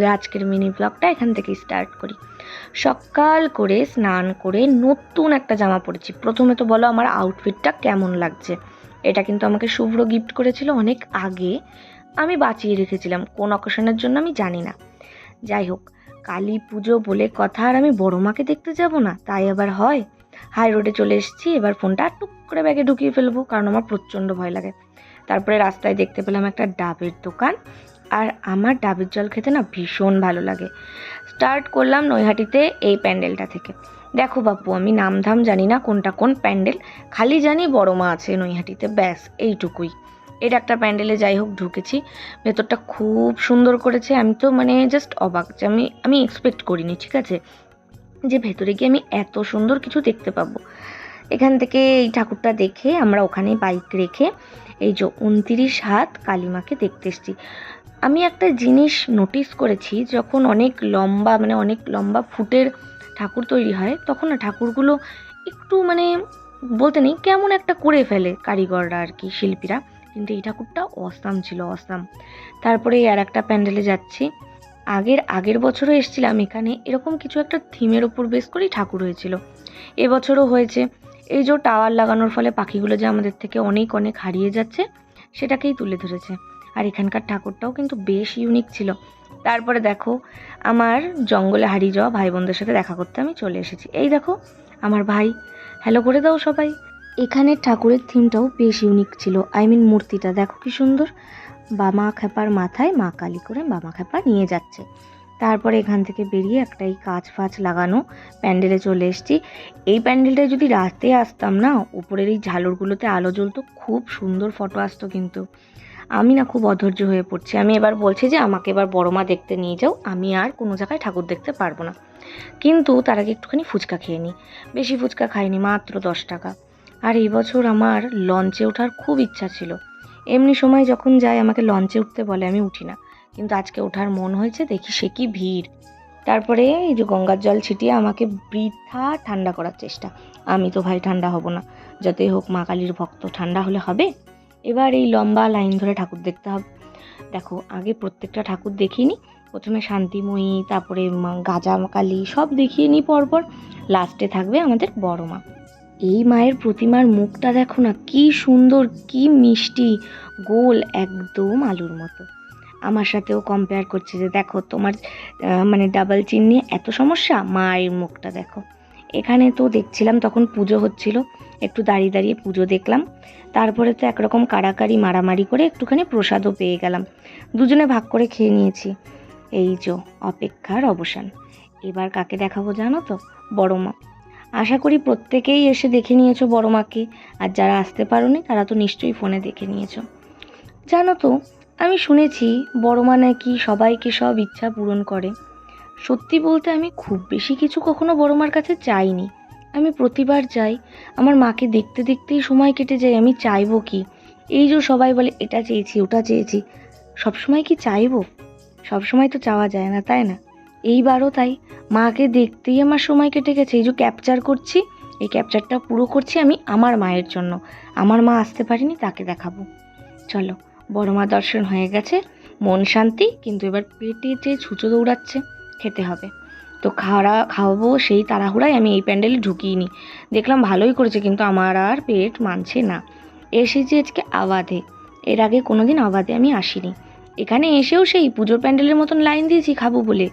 তাহলে আজকের মিনি ব্লগটা এখান থেকে স্টার্ট করি। সকাল করে স্নান করে নতুন একটা জামা পরেছি। প্রথমে তো বলো আমার আউটফিটটা কেমন লাগছে? এটা কিন্তু আমাকে শুভ্র গিফট করেছিল অনেক আগে। আমি বাঁচিয়ে রেখেছিলাম। কোন অকেশনের জন্য আমি জানি না। যাই হোক, কালী পুজো বলে কথা আর আমি বড় মাকে দেখতে যাব না, তাই আবার হয়। হাই রোডে চলে এসেছি, এবার ফোনটা টুক করে ব্যাগে ঢুকিয়ে ফেলব, কারণ আমার প্রচণ্ড ভয় লাগে। তারপরে রাস্তায় দেখতে পেলাম একটা ডাবের দোকান। আর আমার ডাবের জল খেতে না ভীষণ ভালো লাগে। স্টার্ট করলাম নৈহাটিতে এই প্যান্ডেলটা থেকে। দেখো বাপু, আমি নামধাম জানি না কোনটা কোন প্যান্ডেল। খালি জানি বড় মা আছে নৈহাটিতে, ব্যাস, এইটুকুই। এটা একটা প্যান্ডেলে যাই হোক, ঢুকেছি। ভেতরটা খুব সুন্দর করেছে। আমি তো মানে জাস্ট অবাক যে আমি আমি এক্সপেক্ট করিনি, ঠিক আছে? যে ভেতরে গিয়ে আমি এত সুন্দর কিছু দেখতে পাবো। এখান থেকে এই ঠাকুরটা দেখে আমরা ওখানে বাইক রেখে এই যে উনতিরিশ হাত কালিমাকে দেখতে এসছি। আমি একটা জিনিস নোটিস করেছি, যখন অনেক লম্বা মানে অনেক লম্বা ফুটের ঠাকুর তৈরি হয়, তখন না ঠাকুরগুলো একটু মানে বলতে নেই, কেমন একটা করে ফেলে কারিগররা আর কি, শিল্পীরা। কিন্তু এই ঠাকুরটা অসাম ছিল অসাম তারপরে আর একটা প্যান্ডেলে যাচ্ছি। আগের আগের বছরও এসেছিলাম এখানে, এরকম কিছু একটা থিমের ওপর বেশ করেই ঠাকুর হয়েছিল। এবছরও হয়েছে। এই যে টাওয়ার লাগানোর ফলে পাখিগুলো যে আমাদের থেকে অনেক অনেক হারিয়ে যাচ্ছে, সেটাকেই তুলে ধরেছে। আর এখানকার ঠাকুরটাও কিন্তু বেশ ইউনিক ছিল। তারপরে দেখো, আমার জঙ্গলে হারিয়ে যাওয়া ভাই বোনদের সাথে দেখা করতে আমি চলে এসেছি। এই দেখো, আমার ভাই। হ্যালো করে দাও সবাই। এখানের ঠাকুরের থিমটাও বেশ ইউনিক ছিল। আই মিন মূর্তিটা দেখো কি সুন্দর। বামা খেপার মাথায় মা কালী করে বামা খেপা নিয়ে যাচ্ছে। তারপরে এখান থেকে বেরিয়ে একটা এই কাঁচ ফাঁচ লাগানো প্যান্ডেলে চলে এসেছি। এই প্যান্ডেলটায় যদি রাতে আসতাম না, উপরের এই ঝালরগুলোতে আলো জ্বলতো, খুব সুন্দর ফটো আসতো কিন্তু। আমি না খুব অধৈর্য হয়ে পড়ছি। আমি এবার বলছি যে, আমাকে এবার বড় মা দেখতে নিয়ে যাও, আমি আর কোনো জায়গায় ঠাকুর দেখতে পারব না। কিন্তু তার আগে একটুখানি ফুচকা খেয়ে নিই। বেশি ফুচকা খাইনি, মাত্র দশ টাকা। আর এই বছর আমার লঞ্চে ওঠার খুব ইচ্ছা ছিল। এমনি সময় যখন যাই আমাকে লঞ্চে উঠতে বলে, আমি উঠি না। কিন্তু আজকে ওঠার মন হয়েছে, দেখি সে কি ভিড়। তারপরে এই যে গঙ্গার জল ছিটিয়ে আমাকে বৃথা ঠান্ডা করার চেষ্টা। আমি তো ভাই ঠান্ডা হব না, যতই হোক মা কালীর ভক্ত ঠান্ডা হলে হবে। এবার এই লম্বা লাইন ধরে ঠাকুর দেখতে হবে। দেখো, আগে প্রত্যেকটা ঠাকুর দেখিনি। প্রথমে শান্তিময়ী, তারপরে গাজা কালী, সব দেখিয়ে নিই পরপর। লাস্টে থাকবে আমাদের বড় মা। এই মায়ের প্রতিমার মুখটা দেখো না, কি সুন্দর, কি মিষ্টি, গোল, একদম আলুর মতো। আমার সাথেও কম্পেয়ার করছে যে দেখো তোমার মানে ডাবল চিন নিয়ে এত সমস্যা? মায়ের মুখটা দেখো। এখানে তো দেখছিলাম তখন পুজো হচ্ছিল, একটু দাঁড়িয়ে দাঁড়িয়ে পুজো দেখলাম। তারপরে তো একরকম কাড়াকাড়ি, মারামারি করে একটুখানি প্রসাদও পেয়ে গেলাম। দুজনে ভাগ করে খেয়ে নিয়েছি। এই যে, অপেক্ষার অবসান। এবার কাকে দেখাবো জানো তো? বড় মা। আশা করি প্রত্যেকেই এসে দেখে নিয়েছো বড় মাকে। আর যারা আসতে পারোনি, তারা তো নিশ্চয়ই ফোনে দেখে নিয়েছো। জানো তো আমি শুনেছি বড় মা নাকি সবাইকে সব ইচ্ছা পূরণ করে। সত্যি বলতে আমি খুব বেশি কিছু কখনো বড় মার কাছে চাইনি। আমি প্রতিবার যাই, আমার মাকে দেখতে দেখতেই সময় কেটে যায়, আমি চাইব কি? এই যে সবাই বলে, এটা চেয়েছি, ওটা চেয়েছি। সবসময় কি চাইব? সবসময় তো চাওয়া যায় না, তাই না? এইবারও তাই, মাকে দেখতেই আমার সময় কেটে গেছে। এই যে ক্যাপচার করছি, এই ক্যাপচারটা পুরো করছি আমি আমার মায়ের জন্য। আমার মা আসতে পারিনি, তাকে দেখাবো। চলো। বড় মা দর্শন হয়ে গেছে। মন শান্তি, কিন্তু এবার পেটে যে ছুঁচো দৌড়াচ্ছে, খেতে হবে। তো খাওয়া, খাওয়াবো সেই তাড়াহুড়ায় আমি এই প্যান্ডেলে ঢুকিয়ে নিই দেখলাম ভালোই করেছে, কিন্তু আমার আর পেট মানছে না। এসেছি আজকে আওয়াধে এর আগে কোনো দিন আওয়াধে আমি আসিনি। এখানে এসেও সেই পুজোর প্যান্ডেলের মতন লাইন দিয়েছি, খাব বলে।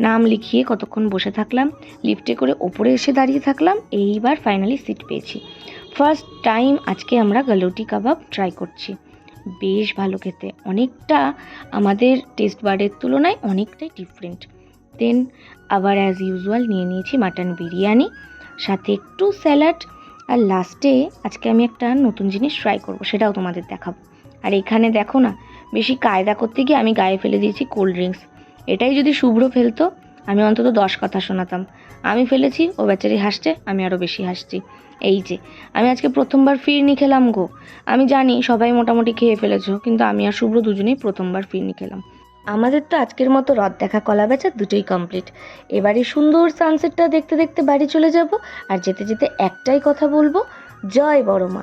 নাম লিখিয়ে কতক্ষণ বসে থাকলাম, লিফটে করে ওপরে এসে দাঁড়িয়ে থাকলাম, এইবার ফাইনালি সিট পেয়েছি। ফার্স্ট টাইম আজকে আমরা গালুটি কাবাব ট্রাই করছি। বেশ ভালো খেতে। অনেকটা আমাদের টেস্ট বারের তুলনায় অনেকটাই ডিফারেন্ট দেন আবার অ্যাজ ইউজুয়াল নিয়ে নিয়েছি মাটন বিরিয়ানি, সাথে একটু স্যালাড আর লাস্টে আজকে আমি একটা নতুন জিনিস ট্রাই করব, সেটাও তোমাদের দেখাবো। আর এখানে দেখো না, বেশি কায়দা করতে গিয়ে আমি গায়ে ফেলে দিয়েছি কোল্ড ড্রিঙ্কস এটাই যদি শুভ্র ফেলতো আমি অন্তত দশ কথা শোনাতাম। আমি ফেলেছি, ও বেচারি হাসছে, আমি আরও বেশি হাসছি। এই যে, আমি আজকে প্রথমবার ফিরনি খেলাম গো। আমি জানি সবাই মোটামুটি খেয়ে ফেলেছো, কিন্তু আমি আর শুভ্র দুজনেই প্রথমবার ফিরনি খেলাম। আমাদের তো আজকের মতো রথ দেখা কলা বেচা দুটোই কমপ্লিট এবারে সুন্দর সানসেটটা দেখতে দেখতে বাড়ি চলে যাব, আর যেতে যেতে একটাই কথা বলব, জয় বড় মা।